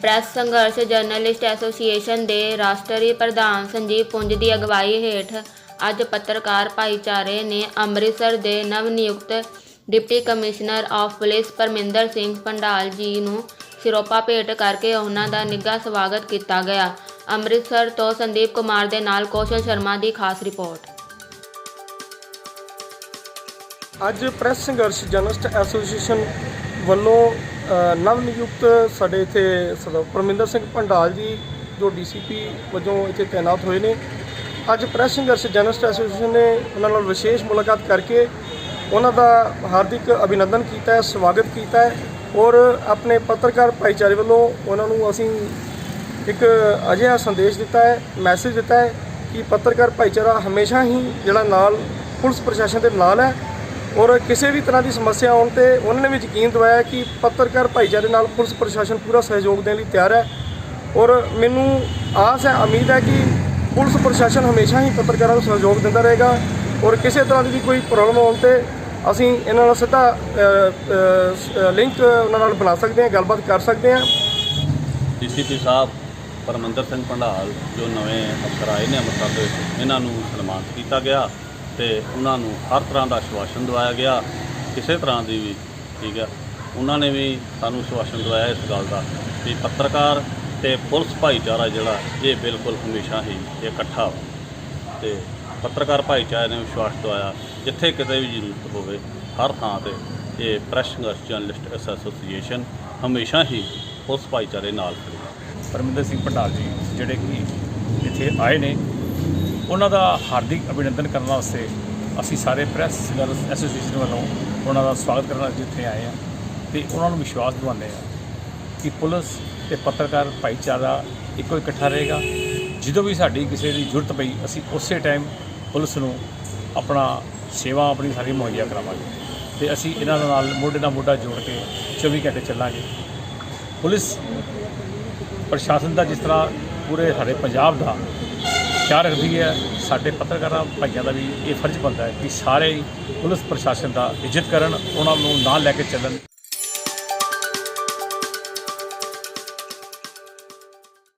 Press ਸੰਘਰਸ਼ journalist association ਦੇ ਰਾਸ਼ਟਰੀ ਪ੍ਰਧਾਨ ਸੰਜੀਵ ਪੁੰਜ ਦੀ ਅਗਵਾਈ ਹੇਠ ਅੱਜ ਪੱਤਰਕਾਰ ਭਾਈਚਾਰੇ ਨੇ ਅੰਮ੍ਰਿਤਸਰ ਦੇ ਨਵ ਨਿਯੁਕਤ deputy commissioner of police Parminder Singh Pandal ji ਨੂੰ ਸਿਰੋਪਾ ਭੇਟ ਕਰਕੇ ਉਹਨਾਂ ਦਾ ਨਿੱਘਾ ਸਵਾਗਤ ਕੀਤਾ ਗਿਆ। ਅੰਮ੍ਰਿਤਸਰ ਤੋਂ ਸੰਦੀਪ ਕੁਮਾਰ ਦੇ ਨਾਲ ਕੌਸ਼ਲ ਸ਼ਰਮਾ ਦੀ ਖਾਸ ਰਿਪੋਰਟ। ਅੱਜ ਪ੍ਰੈਸ ਸੰਘਰਸ਼ ਜਰਨਲਿਸਟ ਐਸੋਸੀਏਸ਼ਨ ਵੱਲੋਂ ਨਵ ਨਿਯੁਕਤ ਸਾਡੇ ਇੱਥੇ ਸਰਦਾਰ ਪਰਮਿੰਦਰ ਸਿੰਘ ਭੰਡਾਲ ਜੀ, ਜੋ ਡੀਸੀਪੀ ਵਜੋਂ ਇੱਥੇ ਤਾਇਨਾਤ ਹੋਏ ਨੇ। ਅੱਜ ਪ੍ਰੈਸ ਸੰਘਰਸ਼ ਜਰਨਲਿਸਟ ਐਸੋਸੀਏਸ਼ਨ ਨੇ ਉਹਨਾਂ ਨਾਲ ਵਿਸ਼ੇਸ਼ ਮੁਲਾਕਾਤ ਕਰਕੇ ਉਹਨਾਂ ਦਾ ਹਾਰਦਿਕ ਅਭਿਨੰਦਨ ਕੀਤਾ ਹੈ, ਸਵਾਗਤ ਕੀਤਾ ਹੈ ਔਰ ਆਪਣੇ ਪੱਤਰਕਾਰ ਭਾਈਚਾਰੇ ਵੱਲੋਂ ਉਹਨਾਂ ਨੂੰ ਅਸੀਂ ਇੱਕ ਅਜਿਹਾ ਸੰਦੇਸ਼ ਦਿੱਤਾ ਹੈ, ਮੈਸੇਜ ਦਿੱਤਾ ਹੈ ਕਿ ਪੱਤਰਕਾਰ ਭਾਈਚਾਰਾ ਹਮੇਸ਼ਾ ਹੀ ਜਿਹੜਾ ਨਾਲ ਪੁਲਿਸ ਪ੍ਰਸ਼ਾਸਨ ਦੇ ਨਾਲ ਹੈ। ਔਰ ਕਿਸੇ ਵੀ ਤਰ੍ਹਾਂ ਦੀ ਸਮੱਸਿਆ ਆਉਣ ਤੇ ਉਹਨਾਂ ਨੇ ਵੀ ਯਕੀਨ ਦਿਵਾਇਆ ਕਿ ਪੱਤਰਕਾਰ ਭਾਈਚਾਰੇ ਨਾਲ ਪੁਲਿਸ ਪ੍ਰਸ਼ਾਸਨ ਪੂਰਾ ਸਹਿਯੋਗ ਦੇਣ ਲਈ ਤਿਆਰ ਹੈ। ਔਰ ਮੈਨੂੰ ਆਸ ਹੈ, ਉਮੀਦ ਹੈ ਕਿ ਪੁਲਿਸ ਪ੍ਰਸ਼ਾਸਨ ਹਮੇਸ਼ਾ ਹੀ ਪੱਤਰਕਾਰਾਂ ਨੂੰ ਸਹਿਯੋਗ ਦਿੰਦਾ ਰਹੇਗਾ ਔਰ ਕਿਸੇ ਤਰ੍ਹਾਂ ਦੀ ਵੀ ਕੋਈ ਪ੍ਰੋਬਲਮ ਆਉਣ ਤੇ ਅਸੀਂ ਇਹਨਾਂ ਨਾਲ ਸਿੱਧਾ ਲਿੰਕ ਉਹਨਾਂ ਨਾਲ ਬਣਾ ਸਕਦੇ ਹਾਂ, ਗੱਲਬਾਤ ਕਰ ਸਕਦੇ ਹਾਂ। ਡੀਸੀਪੀ ਸਾਹਿਬ ਪਰਮਿੰਦਰ ਸਿੰਘ ਭੰਡਾਲ ਜੋ ਨਵੇਂ ਅਫਸਰ ਆਏ ਨੇ ਅੰਮ੍ਰਿਤਸਰ ਦੇ ਇਹਨਾਂ ਨੂੰ ਸਨਮਾਨਿਤ ਕੀਤਾ ਗਿਆ। ਤੇ ਉਹਨਾਂ ਨੂੰ ਹਰ ਤਰ੍ਹਾਂ ਦਾ ਆਸ਼ਵਾਸਨ ਦਵਾਇਆ ਗਿਆ, ਕਿਸੇ ਤਰ੍ਹਾਂ ਦੀ ਵੀ, ਠੀਕ ਹੈ। ਉਹਨਾਂ ਨੇ ਵੀ ਸਾਨੂੰ ਆਸ਼ਵਾਸਨ ਦਵਾਇਆ ਇਸ ਗੱਲ ਦਾ ਵੀ ਪੱਤਰਕਾਰ ਤੇ ਪੁਲਿਸ ਭਾਈਚਾਰਾ ਜਿਹੜਾ, ਇਹ ਬਿਲਕੁਲ ਹਮੇਸ਼ਾ ਹੀ ਇਕੱਠਾ ਵਾ। ਤੇ ਪੱਤਰਕਾਰ ਭਾਈਚਾਰੇ ਨੇ ਵਿਸ਼ਵਾਸ ਦਵਾਇਆ, ਜਿੱਥੇ ਕਿਤੇ ਵੀ ਜ਼ਰੂਰਤ ਹੋਵੇ, ਹਰ ਥਾਂ ਤੇ ਇਹ ਪ੍ਰੈਸ ਸੰਘਰਸ਼ ਜਰਨਲਿਸਟ ਐਸੋਸੀਏਸ਼ਨ ਹਮੇਸ਼ਾ ਹੀ ਪੁਲਿਸ ਭਾਈਚਾਰੇ ਨਾਲ ਖੜੀ ਪਰਮਿੰਦਰ ਸਿੰਘ ਭੰਡਾਲ ਜੀ, ਜਿਹੜੇ ਕਿ ਇੱਥੇ ਆਏ ਨੇ ਉਹਨਾਂ ਦਾ ਹਾਰਦਿਕ ਅਭਿਨੰਦਨ ਕਰਨ ਵਾਸਤੇ ਅਸੀਂ ਸਾਰੇ ਪ੍ਰੈਸ ਸੰਘਰਸ਼ ਐਸੋਸੀਏਸ਼ਨ ਵੱਲੋਂ ਉਹਨਾਂ ਦਾ ਸਵਾਗਤ ਕਰਨ ਅੱਜ ਇੱਥੇ ਆਏ ਆ ਤੇ ਉਹਨਾਂ ਨੂੰ ਵਿਸ਼ਵਾਸ ਦਿਵਾਉਂਦੇ ਆ ਕਿ ਪੁਲਿਸ ਤੇ ਪੱਤਰਕਾਰ ਭਾਈਚਾਰਾ ਇੱਕੋ ਇਕੱਠਾ ਰਹੇਗਾ। ਜਦੋਂ ਵੀ ਸਾਡੀ ਕਿਸੇ ਦੀ ਜ਼ਰੂਰਤ ਪਈ, ਅਸੀਂ ਉਸੇ ਟਾਈਮ ਪੁਲਿਸ ਨੂੰ ਆਪਣਾ ਸੇਵਾ, ਆਪਣੀ ਸਾਰੀ ਮੁਹੱਈਆ ਕਰਾਵਾਂਗੇ ਤੇ ਅਸੀਂ ਇਹਨਾਂ ਦੇ ਨਾਲ ਮੋਢੇ ਨਾਲ ਮੋਢਾ ਜੋੜ ਕੇ 24 ਘੰਟੇ ਚੱਲਾਂਗੇ। ਪੁਲਿਸ ਪ੍ਰਸ਼ਾਸਨ ਦਾ ਜਿਸ ਤਰ੍ਹਾਂ ਪੂਰੇ ਸਾਡੇ ਪੰਜਾਬ ਦਾ ਖਿਆਲ ਰੱਖਦੀ ਹੈ, ਸਾਡੇ ਪੱਤਰਕਾਰਾਂ ਭਾਈਆਂ ਦਾ ਵੀ ਇਹ ਫਰਜ਼ ਬਣਦਾ ਹੈ ਕਿ ਸਾਰੇ ਪੁਲਿਸ ਪ੍ਰਸ਼ਾਸਨ ਦਾ ਇੱਜ਼ਤ ਕਰਨ, ਉਹਨਾਂ ਨੂੰ ਨਾਲ ਲੈ ਕੇ ਚੱਲਣ।